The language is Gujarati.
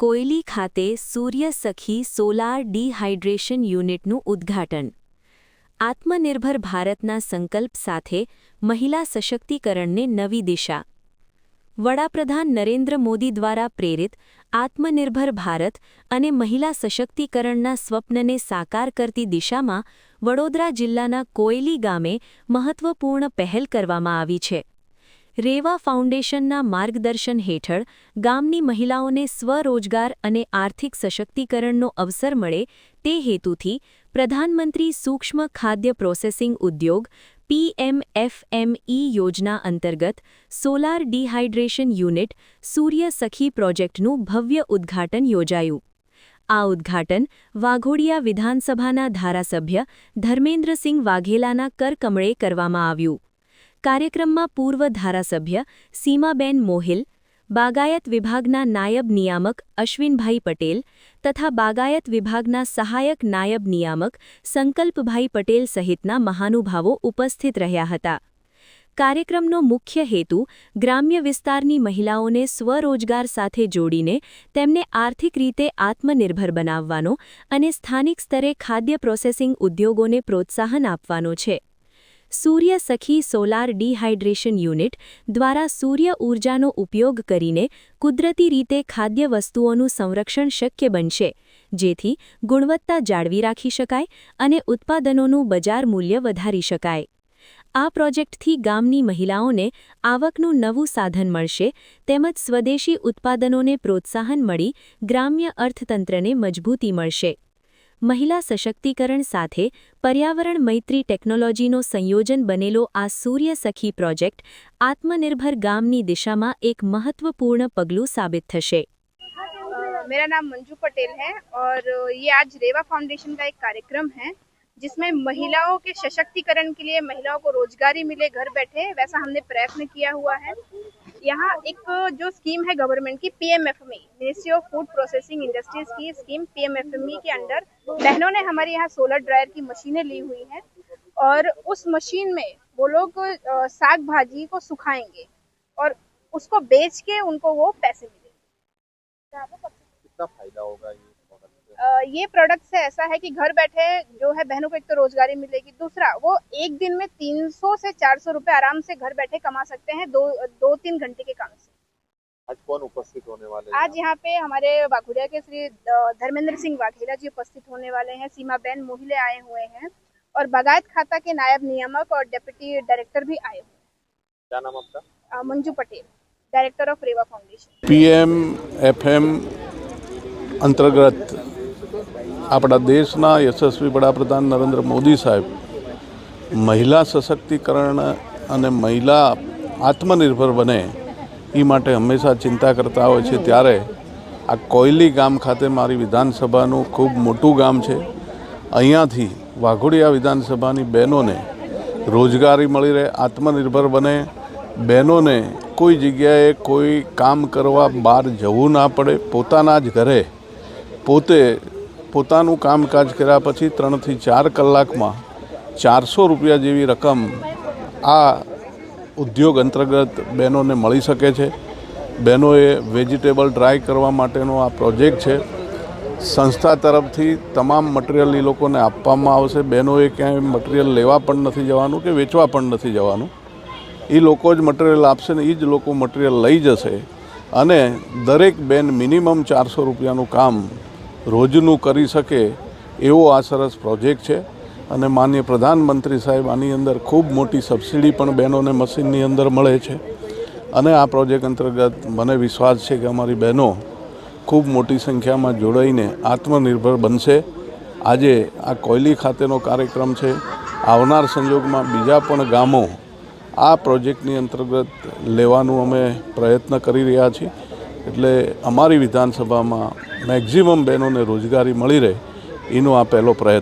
કોયલી ખાતે સૂર્ય સખી સોલાર ડિહાઇડ્રેશન યુનિટનું ઉદ્ઘાટન. આત્મનિર્ભર ભારતના સંકલ્પ સાથે મહિલા સશક્તિકરણને નવી દિશા. વડાપ્રધાન નરેન્દ્ર મોદી દ્વારા પ્રેરિત આત્મનિર્ભર ભારત અને મહિલા સશક્તિકરણના સ્વપ્નને સાકાર કરતી દિશામાં વડોદરા જિલ્લાના કોયલી ગામે મહત્વપૂર્ણ પહેલ કરવામાં આવી છે. રેવા ફાઉન્ડેશનના માર્ગદર્શન હેઠળ ગામની મહિલાઓને સ્વરોજગાર અને આર્થિક સશક્તિકરણનો અવસર મળે તે હેતુથી પ્રધાનમંત્રી સૂક્ષ્મ ખાદ્ય પ્રોસેસિંગ ઉદ્યોગ પીએમએફએમઈ યોજના અંતર્ગત સોલાર ડિહાઇડ્રેશન યુનિટ સૂર્ય સખી પ્રોજેક્ટનું ભવ્ય ઉદ્ઘાટન યોજાયું. આ ઉદ્ઘાટન વાઘોડિયા વિધાનસભાના ધારાસભ્ય ધર્મેન્દ્રસિંહ વાઘેલાના કરકમળે કરવામાં આવ્યું. કાર્યક્રમમાં પૂર્વ ધારાસભ્ય સીમાબેન મોહિલ, બાગાયત વિભાગના નાયબ નિયામક અશ્વિનભાઈ પટેલ તથા બાગાયત વિભાગના સહાયક નાયબ નિયામક સંકલ્પભાઈ પટેલ સહિતના મહાનુભાવો ઉપસ્થિત રહ્યા હતા. કાર્યક્રમનો મુખ્ય હેતુ ગ્રામ્ય વિસ્તારની મહિલાઓને સ્વરોજગાર સાથે જોડીને તેમને આર્થિક રીતે આત્મનિર્ભર બનાવવાનો અને સ્થાનિક સ્તરે ખાદ્ય પ્રોસેસિંગ ઉદ્યોગોને પ્રોત્સાહન આપવાનો છે. સૂર્ય સખી સોલાર ડિહાઇડ્રેશન યુનિટ દ્વારા સૂર્ય ઊર્જાનો ઉપયોગ કરીને કુદરતી રીતે ખાદ્ય વસ્તુઓનું સંરક્ષણ શક્ય બનશે, જેથી ગુણવત્તા જાળવી રાખી શકાય અને ઉત્પાદનોનું બજાર મૂલ્ય વધારી શકાય. આ પ્રોજેક્ટથી ગામની મહિલાઓને આવકનું નવું સાધન મળશે, તેમજ સ્વદેશી ઉત્પાદનોને પ્રોત્સાહન મળી ગ્રામ્ય અર્થતંત્રને મજબૂતી મળશે. મહિલા સશક્તિકરણ સાથે પર્યાવરણ મૈત્રી ટેકનોલોજીનો સંયોજન બનેલો આ સૂર્ય સખી પ્રોજેક્ટ આત્મનિર્ભર ગામની દિશામાં એક મહત્વપૂર્ણ પગલું સાબિત થશે मेरा नाम मंजू पटेल है और ये आज रेवा फाउंडेशन का एक कार्यक्रम है जिसमें महिलाओं के सशक्तिकरण के लिए महिलाओं को रोजगारी मिले घर बैठे वैसा हमने प्रयत्न किया हुआ है यहाँ एक जो स्कीम है गवर्नमेंट की PMFME ministry of food processing industries की स्कीम पीएमएफएमई के अंडर बहनों ने हमारे यहाँ सोलर ड्रायर की मशीनें ली हुई हैं और उस मशीन में वो लोग साग भाजी को सुखाएँगे और उसको बेच के उनको वो पैसे मिलेंगे। कितना फ़ायदा होगा ये? ये प्रोडक्ट से ऐसा है कि घर बैठे जो है बहनों को एक तो रोजगारी मिलेगी दूसरा वो एक दिन में 300 से 400 रुपए आराम से घर बैठे कमा सकते हैं दो दो तीन घंटे के काम से। आज कौन उपस्थित होने वाले आज यहाँ पे हमारे बाघुड़िया के श्री धर्मेंद्र सिंह वाघेला जी उपस्थित होने वाले हैं सीमा बहन मोहिले आए हुए हैं और बगायत खाता के नायब नियामक और डेप्यूटी डायरेक्टर भी आए हुए क्या नाम आपका? Manju Patel director of Reva foundation F M અંતર્ગત આપણા દેશના યશસ્વી વડાપ્રધાન નરેન્દ્ર મોદી સાહેબ મહિલા સશક્તિકરણ અને મહિલા આત્મનિર્ભર બને એ માટે હંમેશા ચિંતા કરતા હોય છે. ત્યારે આ કોયલી ગામ ખાતે મારી વિધાનસભાનું ખૂબ મોટું ગામ છે. અહીંયાથી વાઘોડિયા વિધાનસભાની બહેનોને રોજગારી મળી રહે, આત્મનિર્ભર બને. બહેનોને કોઈ જગ્યાએ કોઈ કામ કરવા બહાર જવું ના પડે, પોતાના જ ઘરે પોતે પોતાનું કામકાજ કર્યા પછી ત્રણથી ચાર કલાકમાં ચારસો રૂપિયા જેવી રકમ આ ઉદ્યોગ અંતર્ગત બહેનોને મળી શકે છે. બહેનોએ વેજીટેબલ ડ્રાય કરવા માટેનો આ પ્રોજેક્ટ છે. સંસ્થા તરફથી તમામ મટીરિયલ એ લોકોને આપવામાં આવશે. બહેનોએ ક્યાંય મટીરિયલ લેવા પણ નથી જવાનું કે વેચવા પણ નથી જવાનું. એ લોકો જ મટીરિયલ આપશે ને એ જ લોકો મટીરિયલ લઈ જશે. અને દરેક બેન મિનિમમ ચારસો રૂપિયાનું કામ રોજનું કરી શકે એવો આ સરસ પ્રોજેક્ટ છે. અને માન્ય પ્રધાનમંત્રી સાહેબ આની અંદર ખૂબ મોટી સબસિડી પણ બહેનોને મશીનની અંદર મળે છે. અને આ પ્રોજેક્ટ અંતર્ગત મને વિશ્વાસ છે કે અમારી બહેનો ખૂબ મોટી સંખ્યામાં જોડાઈને આત્મનિર્ભર બનશે. આજે આ કોયલી ખાતેનો કાર્યક્રમ છે. આવનાર સંજોગમાં બીજા પણ ગામો આ પ્રોજેક્ટની અંતર્ગત લેવાનું અમે પ્રયત્ન કરી રહ્યા છીએ. એટલે અમારી વિધાનસભામાં મેક્ઝિમમ બહેનોને રોજગારી મળી રહે એનો આ પહેલો પ્રયત્ન.